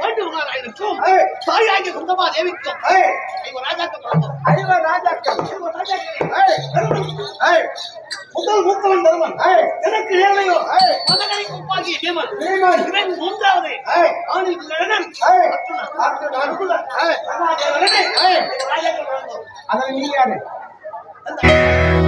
வேண்டுமானாயிருக்கும் தாயாகி சொந்தமா தேவிக்கும் ஐவர் ராஜாக்கள். ஐவர் ராஜாக்கள், ஐவர் ராஜாக்களே, முதல் மூத்தவன் தருமன் ஏய், எனக்கு ஏழையோ ஏய், மதகனை குப்பாகிய பீமன் மூன்றாவது. ஆணில் அர்ஜுனன். அர்ஜுனன்,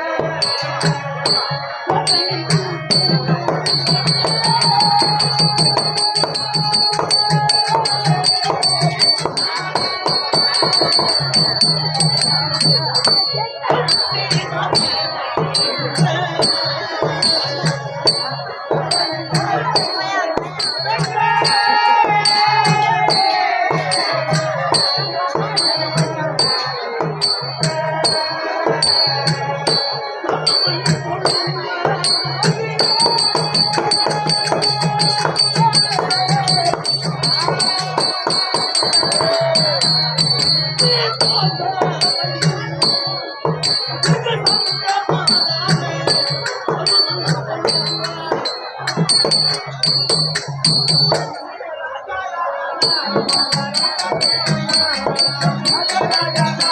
காவலன், மகாராஜா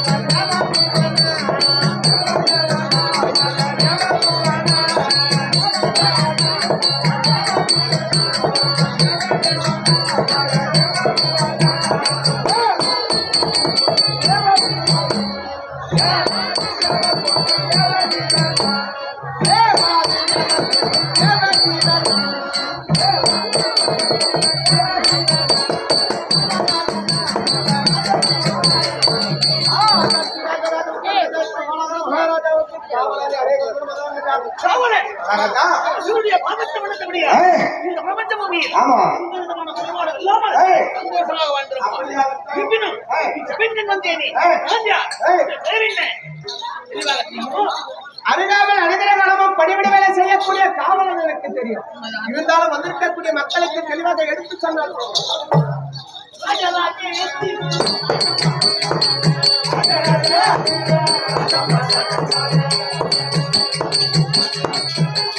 இவருடைய பாதத்தை அருகாமல் அனுகிரகணமும் பணிவிட வேலை செய்யக்கூடிய காவலன் எனக்கு தெரியும் இருந்தாலும் வந்திருக்கக்கூடிய மக்களுக்கு தெளிவாக எடுத்து சொன்னால் போதும்.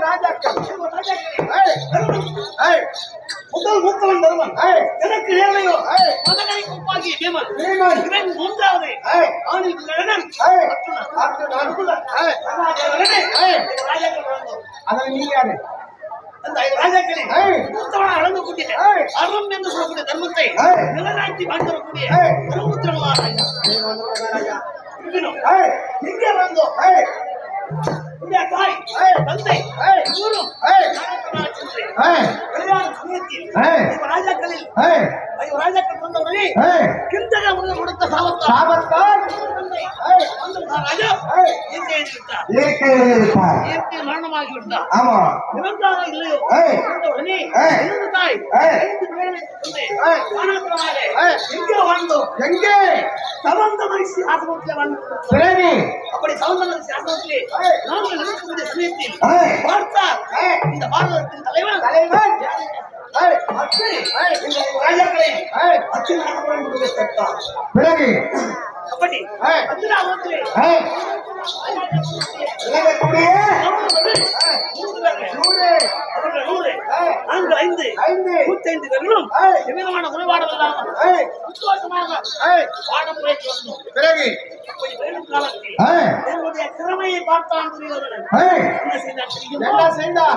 ராஜாக்கள் இவன் ராஜாக்களே. ஏய். ஏய். முதல் மூத்தவன் தருவன் எனக்கு ஏழையோ. மதகரை குப்பாகிய பீமன். இவன் மூன்றாவது. ஆணில் பிறந்தோம் அதில் நீ யாரு? அந்த ஐந்து ராஜாக்களே ஏய். மூத்தவனாக விளங்கக்கூடிய ஏய். அறம் என்று சொல்லக்கூடிய தர்மத்தை. நிலநாட்டி ராஜா. இவனும் ஏய் எங்கே வந்தோம் தாய். தந்தை ஏய் விளையாடும். இவன் ராஜாக்களில் ஐந்து ராஜாக்கள் பிறந்தவர்களே ஏய். கிந்தக முருகன் கொடுத்த சாபத்தால் ராஜா இயற்கை மரணமாகி விட்டார் ஆமா. இறந்தாரா இல்லையோ? உடனே. இறந்த தாய். ஐந்து பிள்ளைகளை. எங்கே வாழ்ந்தோம்? எங்கே? சமந்த மகிழ்ச்சி ஆசிரமத்திலே வாழ்ந்தோம் அப்படி சமந்த மகிழ்ச்சி ஆசிரமத்திலே. நாங்கள் இருக்கக்கூடிய சமயத்தில் ஏய். பார்த்தார். ஏய். இந்த பாரதத்தின் தலைவன் தலைவன். ராஜாக்களை ஏய் அச்சு நாகபுரம் என்று கேட்டார் பிறகு அப்படி ஏய். நான்கு ஐந்து ஐந்து பேர்களும் எவ்விதமான குறைபாடும் இல்லாமல் ஏய் சந்தோஷமாக ஏய் வந்தோம் பிறகு திறமையை பார்த்தான் துரியோதனன் என்ன செய்தார் தெரியுமா?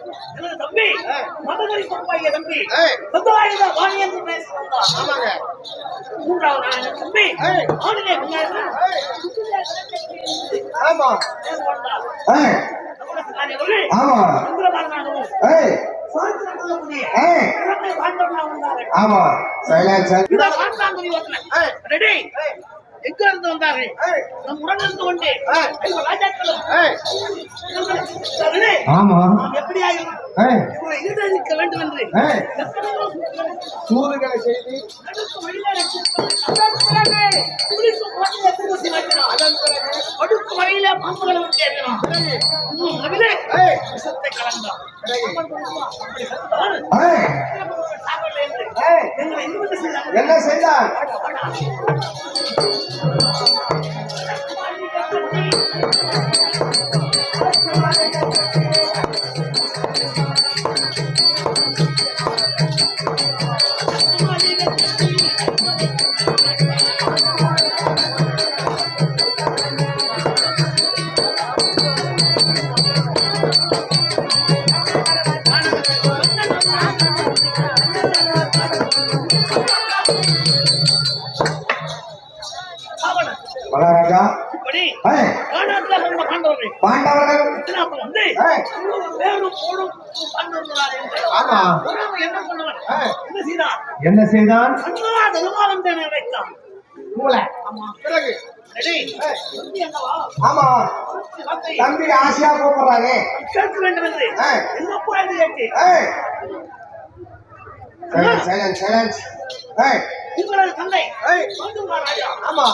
தம்பி. மதகரி பொறுப்பாகிய தம்பி. சொந்தவாயுத வாணி என்று பேசி வந்தார் ஆமாங்க. மூன்றாவது நாள் தம்பி. ஆணிலே முன்னாடி ஆமா. ஆமா. ஆமா. இந்த பார்த்தான் துரியோதனன் ஏய். ரெடி எங்க இருந்து வந்தார்கள் நம் உடன் இருந்து கொண்டு. ராஜாக்களும். ஆமா. ஏய், இவரை ஈடுபடுத்த வேண்டும் என்று சூதுகளை செய்து. பாம்புகளை விட்டு. இன்னும் விஷத்தை கலந்தான். பிறகு அப்படி கலந்தால் ஏய், சாகவில்லை என்று ஏய் எங்களை இன்னும் செய்தார்கள். என்ன செய்தான் என்ன என்ன செய்தான்? என்ன ஆமா. தம்பி ஆசையா கூப்பிடுறாங்க கேட்க வேண்டும் என்று. என்னப்பா என்று கேட்டு? ஏய். சைலன்ஸ் உங்களது தந்தை ஆமா.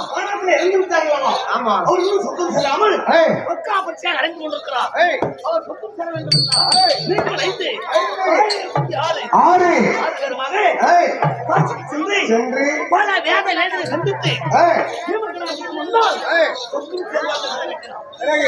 இறந்து விட்டார்களாமா ஆமா. அவர் இன்னும் செல்லாமல் ஏய், பக்கா பட்சியாக அடைந்து கொண்டிருக்கிறார். அவர் சொந்தம் செல்ல வேண்டும் ஐந்து. ஆறு ஆறு. ஆறு. பேருமாக ஏய். காட்சிக்கு சென்று சென்று. பல வேத வேதனை சந்தித்து பிறகு.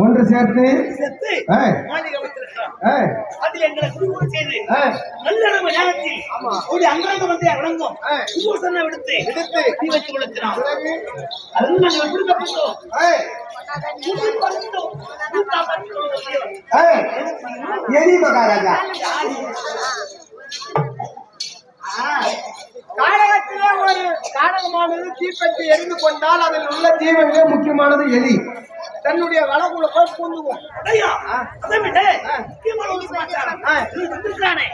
ஒன்று சேர்த்து. அதில் எங்களை குழுவு செய்து ஏய், நல்லடவு நேரத்தில் ஒரு அங்காங்க வந்து வழங்கும் ஏய். விமோசனம் எடுத்து. தீ வச்சு கொடுக்கிறான் நாங்கள் எரி மகாராஜா காரகத்திலே ஒரு காரகமானது தீப்பற்றி எரிந்து கொண்டால் அதில் உள்ள தீவிரமே முக்கியமானது எலி. தன்னுடைய வளகுல போய் பூந்துவோம்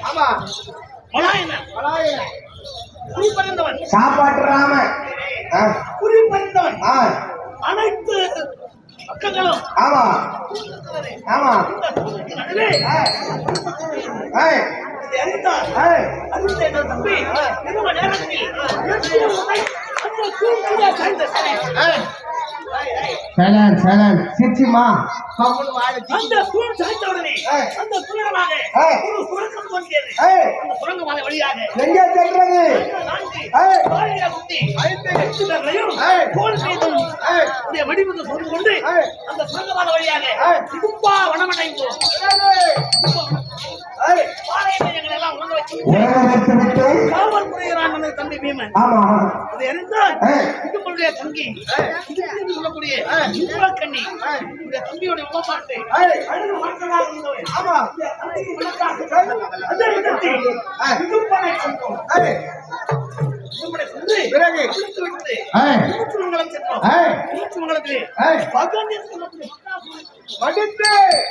ஆமா மலாயனன், பலாயில. குறி பறிந்தவன், சாப்பாட்டுறாம ஆ, குறி பறிந்தவன். ஆ, அனைத்து பக்கங்களும். ஆமா. ஆமா. அறிந்த எங்கள் தம்பி, இரவு நேரத்தில் கம்முனு வாயை தீ. அந்த தூண் சாய்ந்த உடனே. அந்த ஏய். ஒரு சுரங்கம் தோன்றியது. அந்த சுரங்கமான வழியாக எங்கே சென்றது? வெடிமுந்து சொந்து கொண்டு. அந்த சுரங்கமான வழியாக. குப்பா வனமடைந்தோம். தம்பி பீமன். இதுங்களுடைய தங்கி சொல்லக்கூடிய கண்ணி மாற்றமாக இருந்தவன் ஆமா. பிறகு மடித்து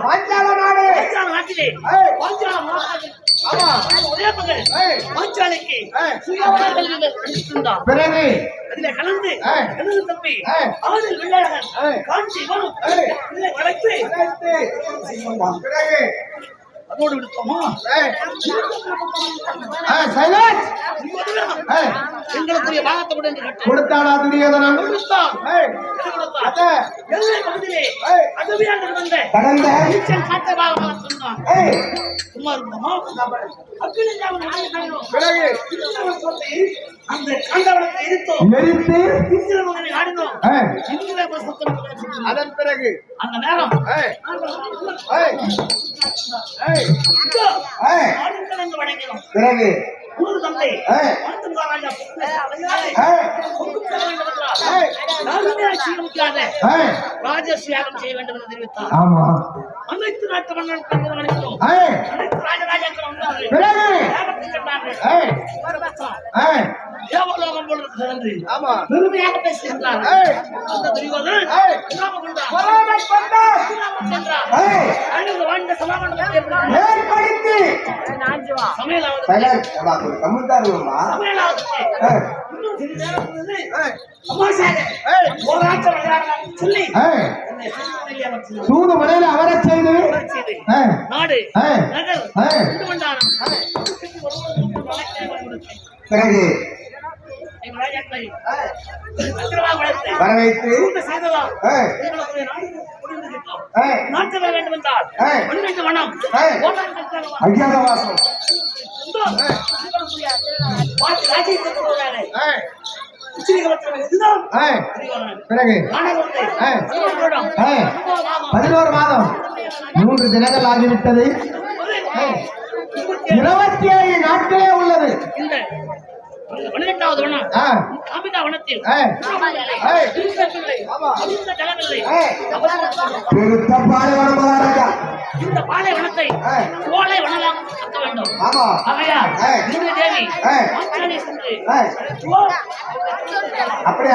பாஞ்சால நாடு நாட்டிலே பாஞ்சால இருந்தான் பிறகு. அதிலே கலந்து. எனது தம்பி வெள்ளாளன் ஏய். காஞ்சி வரும். பிறகு. அதோடு விடுத்தோமா? எங்களுக்குரிய பாகத்தை கேட்டு கொடுத்தானா துரியோதனன். கொடுத்தான் கடந்த காட்ட பாகமாக சொன்னான். சும்மா இருந்தோமா? அக்கினிஞ்சாவன் அந்த கண்டவனத்தை எரித்தோம் எரித்து ஆடினோம். கிடைச்சது. அதன் பிறகு அந்த நேரம் வணங்கினோம். பிறகு ஊரு தந்தை ஏய். வாழ்த்தும் ராஜா பொறுப்பு ஏய், பொறுப்பு தர வேண்டும் என்றார். ஏய், யாருமே ஆட்சியமைக்காத ஏய், ராஜசியாகம் செய்ய வேண்டும் என்று தெரிவித்தார். ஆமா. அனைத்து நாட்டு மன்னன் வணங்கினோம் அனைத்து ராஜராஜாக்கள் வந்தார்கள். தேவலோகம் போல இருக்கிறது என்று ஆமா. பெருமையாக. அந்த அழுது வாழ்ந்த சமையலாவது சமையலாவது சிறிது நேரம். சூது மலையில செய்து. நாடு கொடுத்து, பிறகு எங்கள் ராஜாக்களை ஏய், பத்திரமாக வளர்த்து, வரவைத்து கூட்டு செய்ததால் ஏய், எங்களுடைய நாடு முடிந்துவிட்டோம். ஏய், நாட்டு வர வேண்டும் என்றால் ஏய். பன்னிரண்டு வனம் ஏய். ஓட்டான் கற்காலவா. அஜாதவாசம். பதினோரு மாதம். மூன்று தினங்கள் ஆகிவிட்டது. இருபத்தி ஏழு. நாட்களே உள்ளது பன்னிரெண்டாவது வனம் ஆ, காமிதா வனத்தில் இந்த பாலைவனத்தை. சோலை வனமாக ஆக்க வேண்டும். ஆகையால். இந்த தேவி. மாற்றானை சென்று. சோ அப்படியே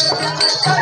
I'm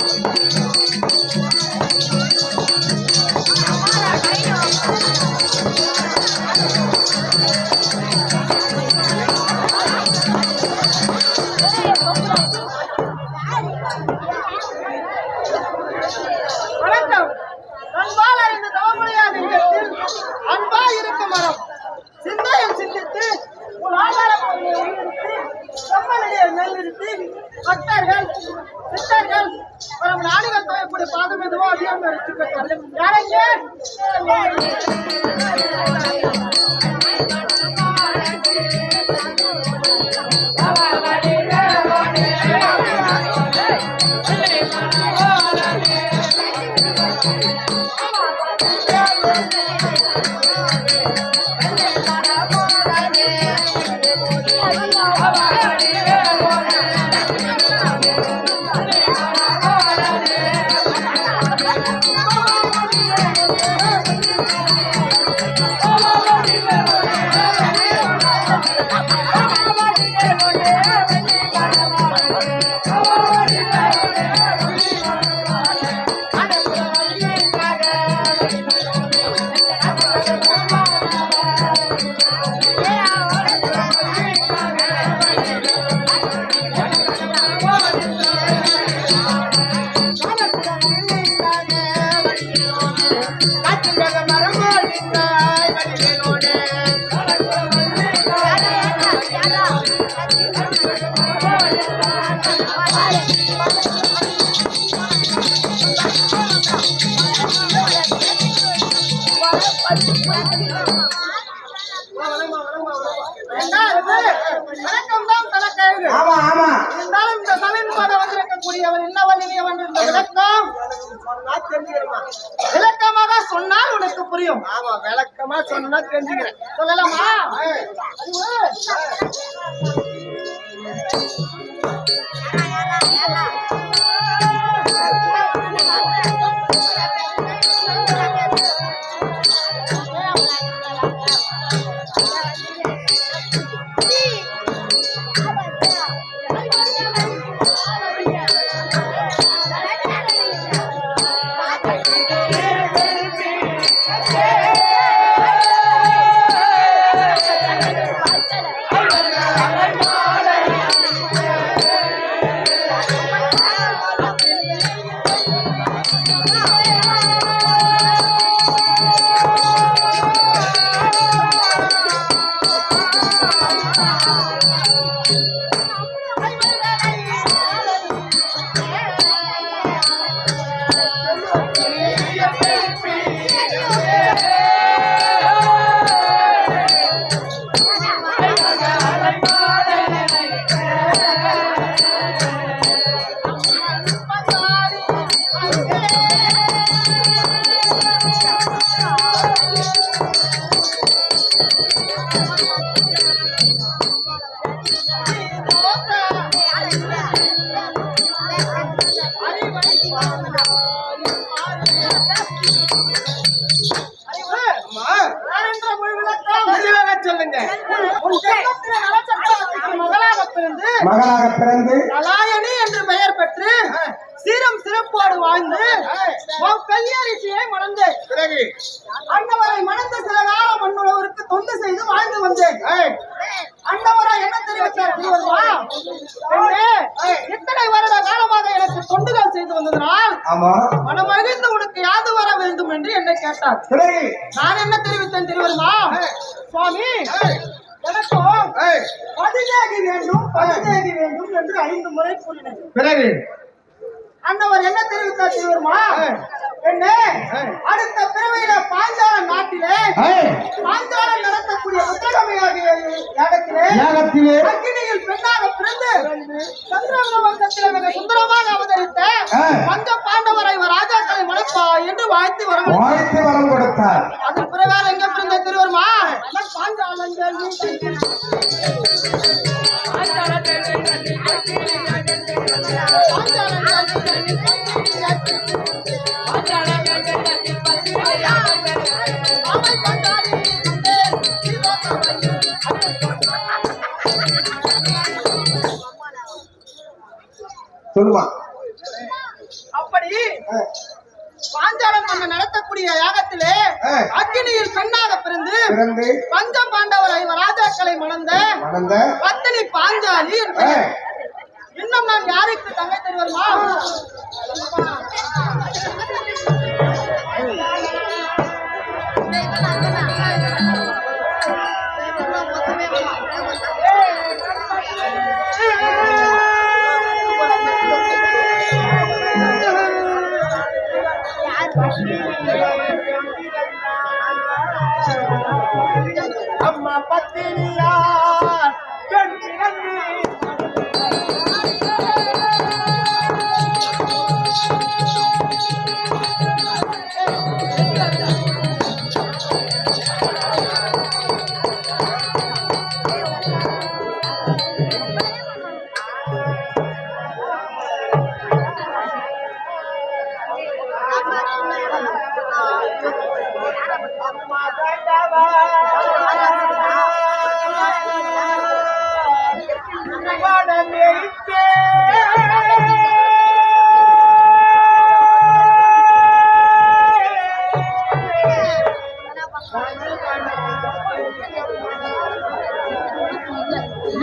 விளக்கமாக சொன்னால் உனக்கு புரியும் ஆமா. விளக்கமா சொன்னா தெரிஞ்சுக்கிறேன் சொல்லலாமா Yeah. 小哥 மகளாக பிறந்து நலாயணி என்று பெயர் பெற்று சீரம் சிறப்போடு வாழ்ந்து கல்யாணிசியை மணந்து பிறகு? அண்டவரை மணந்த சில காலம் மண்ணுள்ளவருக்கு தொண்டு செய்து வாழ்ந்து வந்தேன். அண்டவரை என்ன தெரிவித்தார் திருவருமா பெண்ணே, இத்தனை வருட காலமாக எனக்கு தொண்டுகள் செய்து வந்ததனால் ஆமா. மனமகிழ்ந்து உனக்கு யாது வர வேண்டும் என்று என்னை கேட்டார். நான் என்ன தெரிவித்தேன் திருவருமா சுவாமி எனக்கும் பதினேகி வேண்டும் பதினேகி வேண்டும் என்று ஐந்து முறை கூறினேன் பிறகு அன்னவர் என்ன தெரிவித்தார் என்ன அடுத்த பிறவையில பாஞ்சால நாட்டிலே பாஞ்சாலம் நடத்தக்கூடிய புத்தகமையாகிய யாகத்திலே யாகத்திலே. அக்னியில் பெண்ணாக பிறந்து சந்திரகுல வம்சத்திலே மிக சுந்தரமாக அவதரித்த. பஞ்ச பாண்டவரை ராஜாக்களை மணப்பா என்று வாழ்த்து வர வாழ்த்து வரம் கொடுத்தார் அது திருவருமா சொல்லுமா. அப்படி பாஞ்சாலம் நம்ம நடத்தக்கூடிய யாகத்திலே. அக்னியில் பெண்ணாக பிறந்து பிறந்து பஞ்ச பாண்டவர் ராஜாக்களை மணந்த மணந்த பத்தினி பாஞ்சாலி. இன்னும் நான் யாருக்கு தங்கை தெரியுமா அம்மா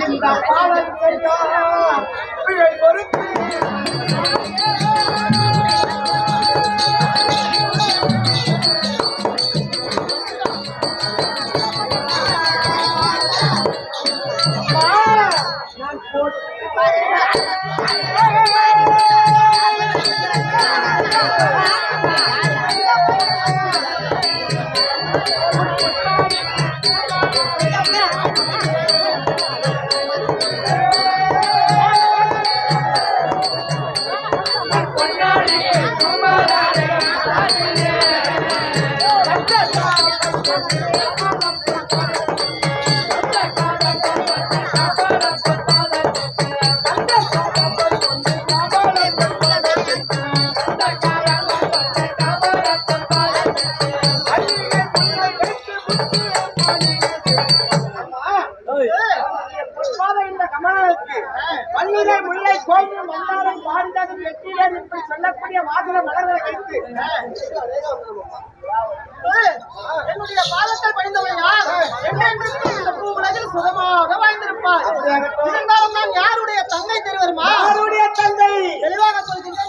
இந்த பாவம் பொறுத்து நான் போட்டு கோயில் மந்தாரம் பாண்டது வெற்றிலே இப்படி சொல்லக்கூடிய வாசன மலர்களை வைத்து என்னுடைய பாதத்தை பணிந்தவன் இந்த பூ உலகில் சுகமாக வாழ்ந்திருப்பார் இருந்தாலும் நான் யாருடைய தங்கை தெரிவருமா யாருடைய தந்தை தெளிவாக சொல்கின்றேன்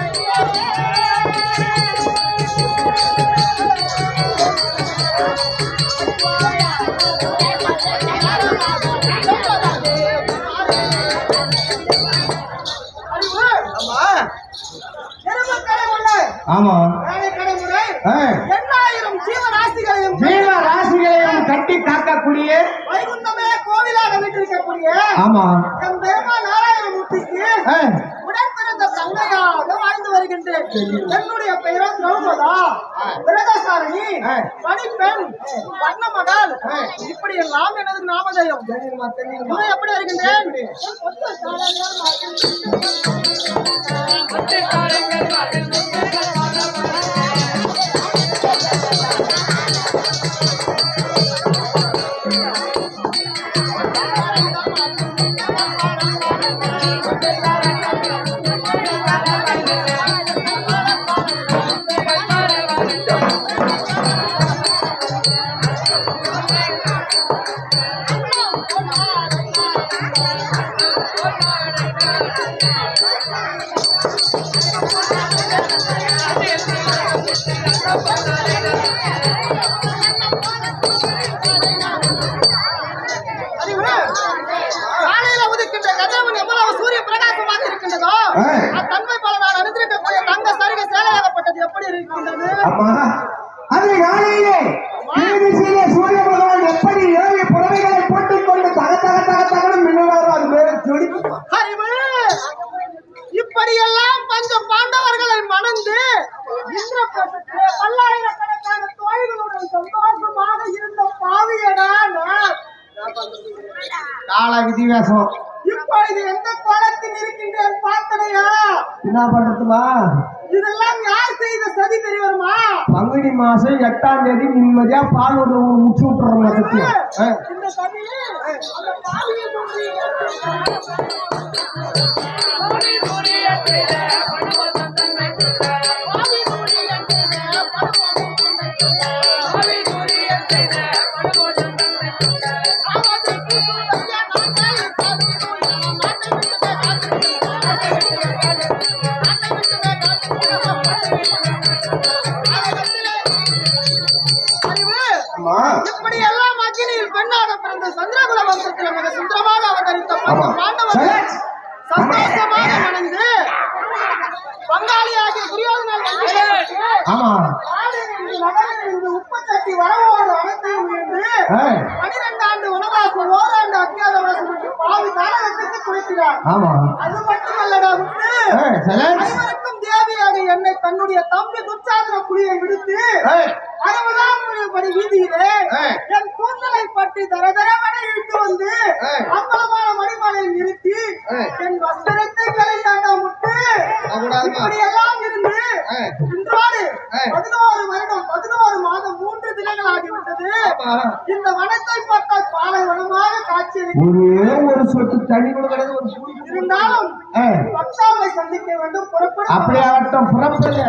எப்படி எல்லாம் எனது நாமதயம் இன்னும் எப்படி இந்திரபிரசத்திலே பல்லாயிரக்கணக்கான தோழிகளுடன் சந்தோஷமாக இருந்த பாவியடா நான். கால விதிவேசம் இப்பொழுது எந்த கோலத்தில் இருக்கின்றேன் பார்த்தனையா? என்ன பண்றதுமா இதெல்லாம் யார் செய்த சதி தெரியுமா? பங்குனி மாசம் எட்டாம் தேதி நிம்மதியா பால் ஒரு முச்சு விட்டுறோம். இந்த சதி அந்த பாவியை இப்படி எல்லாம் பெண்ணாக பிறந்த சந்திரகுல வம்சத்தில் மிக சுந்தரமாக அவதரித்த. பாண்டவர்கள் சரி. சந்தோஷமாக மணந்து பங்காளியாகிய துரியோதனால் வந்து ஆமா உப்புச்சட்டி வரவோடு அனைத்தையும் ஆ. பனிரெண்டு ஆண்டு வனவாசம் ஓராண்டு அஜ்ஞாதவாசம் என்று பாவி தாரகத்திற்கு குளிக்கிறார் ஆமா அது மட்டுமல்லடா விட்டு. அனைவருக்கும் தேவியாக என்னை தன்னுடைய தம்பி துச்சாதன புலியை விடுத்து. அறுபதாம் படி வீதியிலே. என் கூந்தலை பற்றி தரதரவன இழுத்து வந்து. அம்பலமான மணிமலையில் நிறுத்தி. என் வஸ்திரத்தை கலைந்தாண்டா முட்டு. இப்படி எல்லாம் இருந்து. இன்றோடு. பதினோரு வருடம் பதினோரு மாதம் மூன்று தினங்கள் ஆகிவிட்டது. இந்த வனத்தை பார்த்தால் பாலைவனமாக காட்சி ஒரே ஒரு சொட்டு தண்ணி கூட கிடையாது ஒரு இருந்தாலும். பக்தாவை சந்திக்க வேண்டும் புறப்படும் அப்படி ஆகட்டும் புறப்படல